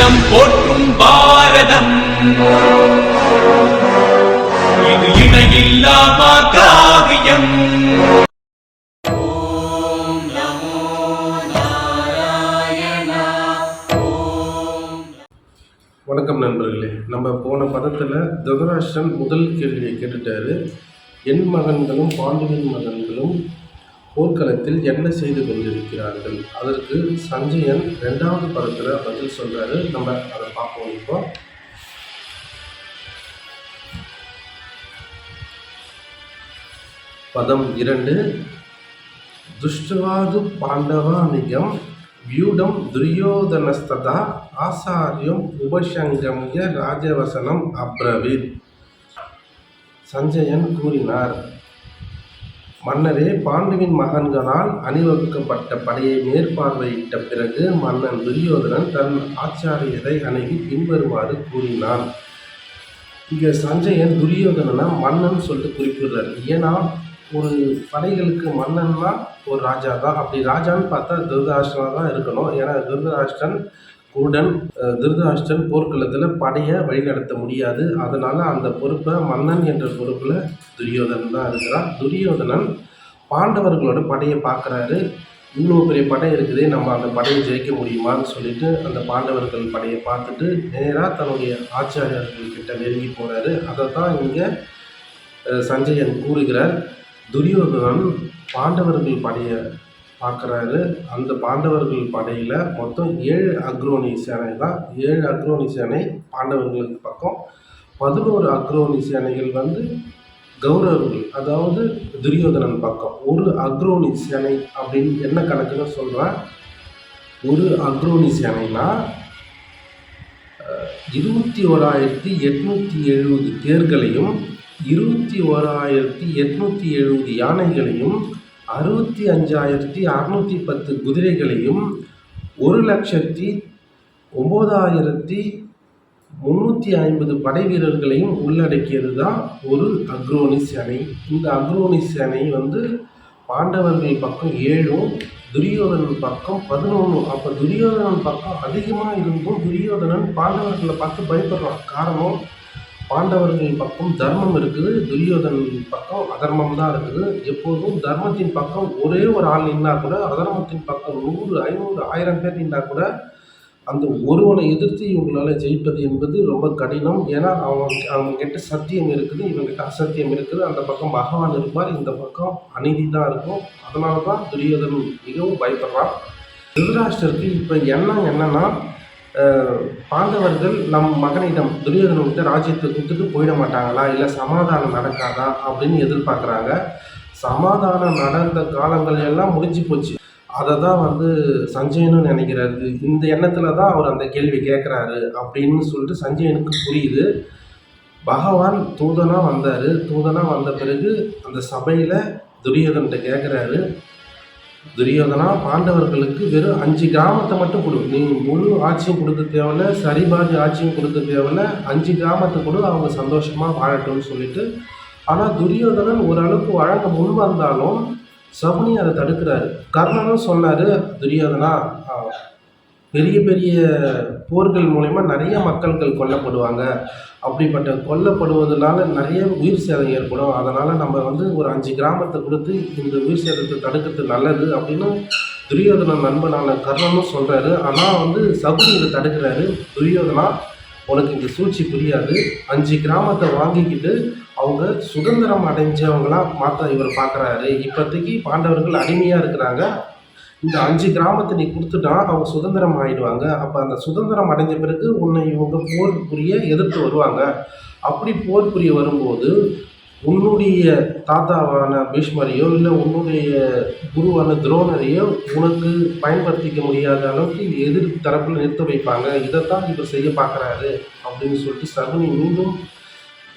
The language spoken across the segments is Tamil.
இனம் போற்றும் பாரதம். இது இணையில்லா காவியம். வணக்கம் நண்பர்களே. நம்ம போன பதத்தில் திருதராஷ்டிரன் முதல் கேள்வியை கேட்டுட்டாரு. என் மகன்களும் பாண்டுவின் மகன்களும் போர்க்களத்தில் என்ன செய்து கொண்டிருக்கிறார்கள்? அதற்கு சஞ்சயன் ரெண்டாவது பதத்தில் பதில் சொல்றாரு. நம்ம அதை பார்ப்போம் இப்போ. பதம் இரண்டு. துஷ்டவாது பாண்டவாமிகம் வியூடம் துரியோதனஸ்ததா ஆசாரியம் உபசங்கமிய ராஜவசனம் அப்ரவீத். சஞ்சயன் கூறினார். மன்னரே பாண்டுவின் மகன்களால் அணிவகுக்கப்பட்ட படையை மேற்பார்வையிட்ட பிறகு மன்னன் துரியோதனன் தன் ஆச்சாரியரை அணுகி பின்வருமாறு கூறினான். இங்கே சஞ்சயன் துரியோதனனை மன்னன் சொல்லிட்டு குறிப்பிடுறார். ஏன்னா ஒரு படைகளுக்கு மன்னன்னா ஒரு ராஜா தான் அப்படி ராஜான்னு பார்த்தா திருதராஷ்டிரனா தான் இருக்கணும். ஏன்னா திருதராஷ்டிரன் குருடன் அஹ், திருதராஷ்டிரன் போர்க்களத்தில் படையை வழிநடத்த முடியாது. அதனால் அந்த பொறுப்பை மன்னன் என்ற பொறுப்பில் துரியோதனன் தான் இருக்கிறான் துரியோதனன் பாண்டவர்களோட படையை பார்க்குறாரு. இவ்வளோ பெரிய படை இருக்குதே நம்ம அந்த படையை ஜெயிக்க முடியுமான்னு சொல்லிட்டு அந்த பாண்டவர்கள் படையை பார்த்துட்டு நேராக தன்னுடைய ஆச்சாரியர்கள் கிட்ட நெருங்கி போகிறாரு அதை தான் இங்கே சஞ்சயன் கூறுகிறார். துரியோதனன் பாண்டவர்கள் படையை பார்க்குறாரு. அந்த பாண்டவர்கள் படையில் மொத்தம் ஏழு அக்ரோனி சேனை தான். ஏழு அக்ரோனி சேனை பாண்டவர்களுக்கு பக்கம். பதினோரு அக்ரோனி சேனைகள் வந்து கௌரவர்கள் அதாவது துரியோதனன் பக்கம். ஒரு அக்ரோனி சேனை அப்படின்னு என்ன கணக்குன்னு சொல்கிறேன் ஒரு அக்ரோனி சேனைனா இருபத்தி ஓராயிரத்தி எட்நூற்றி எழுபது தேர்களையும் இருபத்தி ஓராயிரத்தி எட்நூற்றி எழுபது யானைகளையும் அறுபத்தி அஞ்சாயிரத்தி அறநூற்றி பத்து குதிரைகளையும் ஒரு லட்சத்தி ஒம்பதாயிரத்தி முந்நூற்றி ஐம்பது படை வீரர்களையும் உள்ளடக்கியது தான் ஒரு அக்ரோனி சேனை. இந்த அக்ரோனி சேனை வந்து பாண்டவர்கள் பக்கம் ஏழும் துரியோதனன் பக்கம் பதினொன்று அப்போ துரியோதனன் பக்கம் அதிகமாக இருந்தும் துரியோதனன் பாண்டவர்களை பார்த்து பயப்படுறான். காரணம் பாண்டவர்கள் பக்கம் தர்மம் இருக்குது துரியோதனன் பக்கம் அதர்மம் தான் இருக்குது. எப்போதும் தர்மத்தின் பக்கம் ஒரே ஒரு ஆள் நின்னா கூட அதர்மத்தின் பக்கம் நூறு ஐநூறு ஆயிரம் பேர் நின்னா கூட அந்த ஒருவனை எதிர்த்து இவங்களால ஜெயிப்பது என்பது ரொம்ப கடினம். ஏன்னா அவங்க அவங்க கிட்ட சத்தியம் இருக்குது இவங்ககிட்ட அசத்தியம் இருக்குது. அந்த பக்கம் பகவான் இருப்பார் இந்த பக்கம் அநீதி தான் இருக்கும். அதனால தான் துரியோதனன் மிகவும் பயப்படுறான். திருராஷ்டருக்கு இப்போ என்ன என்னன்னா பாண்டவர்கள் நம் மகனிடம் துரியோதனன்கிட்ட ராஜ்யத்தை கொடுத்துட்டு போயிட மாட்டாங்களா? இல்லை சமாதானம் நடக்காதா? அப்படின்னு எதிர்பார்க்குறாங்க. சமாதானம் நடந்த காலங்கள் எல்லாம் முடிஞ்சு போச்சு. அதை தான் வந்து சஞ்சயனும் நினைக்கிறாரு. இந்த எண்ணத்தில் தான் அவர் அந்த கேள்வி கேட்குறாரு அப்படின்னு சொல்லிட்டு சஞ்சயனுக்கு புரியுது. பகவான் தூதனாக வந்தார். தூதனாக வந்த பிறகு அந்த சபையில் துரியோதன்கிட்ட கேட்குறாரு துரியோதனா பாண்டவர்களுக்கு வெறும் அஞ்சு கிராமத்தை மட்டும் கொடு. நீ முழு ஆட்சியும் கொடுக்க தேவையில்ல சரிபாதி ஆட்சியும் கொடுக்க தேவையில்ல அஞ்சு கிராமத்தை கொடு அவங்க சந்தோஷமாக வாழட்டும்னு சொல்லிட்டு. ஆனால் துரியோதனன் ஓரளவுக்கு வழங்க முன் வந்தாலும் சகுனி அதை தடுக்கிறாரு. கர்ணனும் சொன்னார் துரியோதனா பெரிய பெரிய போர்கள் மூலயமா நிறைய மக்கள்கள் கொல்லப்படுவாங்க. அப்படிப்பட்ட கொல்லப்படுவதனால நிறைய உயிர் சேதம் ஏற்படும். அதனால் நம்ம வந்து ஒரு அஞ்சு கிராமத்தை கொடுத்து இந்த உயிர் சேதத்தை தடுக்கிறது நல்லது அப்படின்னு துரியோதன நண்பனான கர்ணனும் சொல்கிறாரு ஆனால் வந்து சகுனி இதை தடுக்கிறாரு. துரியோதனா உனக்கு இந்த சூழ்ச்சி புரியாது. அஞ்சு கிராமத்தை வாங்கிக்கிட்டு அவங்க சுதந்திரம் அடைஞ்சவங்களாம் மாற்ற இவர் பார்க்குறாரு இப்போதைக்கு பாண்டவர்கள் அடிமையாக இருக்கிறாங்க. இந்த அஞ்சு கிராமத்தை நீ கொடுத்துட்டா அவங்க சுதந்திரம் ஆயிடுவாங்க. அப்போ அந்த சுதந்திரம் அடைஞ்ச பிறகு உன்னை இவங்க போர் புரிய எதிர்த்து வருவாங்க. அப்படி போர் புரிய வரும்போது உன்னுடைய தாத்தாவான பீஷ்மரையோ இல்லை உன்னுடைய குருவான துரோணரையோ உனக்கு பயன்படுத்திக்க முடியாத அளவுக்கு எதிர் தரப்பில் நிறுத்த வைப்பாங்க. இதைத்தான் இவர் செய்ய பார்க்குறாரு அப்படின்னு சொல்லிட்டு சகுனி மீண்டும்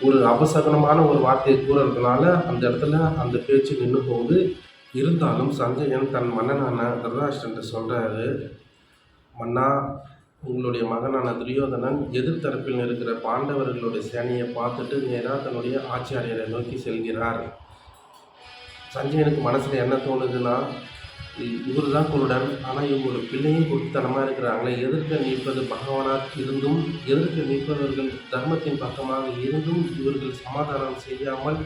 ஒரு அபசகனமான ஒரு வார்த்தையை கூறறதுனால அந்த இடத்துல அந்த பேச்சு நின்று போகுது. இருந்தாலும் சஞ்சயன் தன் மன்னனான திருதராஷ்டிரன்ட்ட சொல்கிறாரு மன்னா உங்களுடைய மகனான துரியோதனன் எதிர்த்தரப்பில் இருக்கிற பாண்டவர்களுடைய சேனையை பார்த்துட்டு நேராக தன்னுடைய ஆச்சாரியரை நோக்கி செல்கிறார். சஞ்சயனுக்கு மனசில் என்ன தோணுதுன்னா இவர் தான் குருடன் ஆனால் இவங்களோட பிள்ளையும் குருத்தனமாக இருக்கிறாங்களே எதிர்க்க நிற்பது பகவானாக இருந்தும் எதிர்க்க நிற்பவர்கள் தர்மத்தின் பக்கமாக இருந்தும் இவர்கள் சமாதானம் செய்யாமல்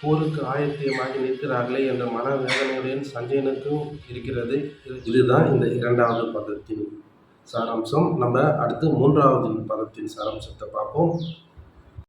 போருக்கு ஆயத்தியமாகி நிற்கிறார்களே என்ற மனவேதனையுடன் சஞ்சயனுக்கும் இருக்கிறது. இதுதான் இந்த இரண்டாவது பதத்தின் சாராம்சம். நம்ம அடுத்து மூன்றாவது பதத்தின் சாராம்சத்தை பார்ப்போம்.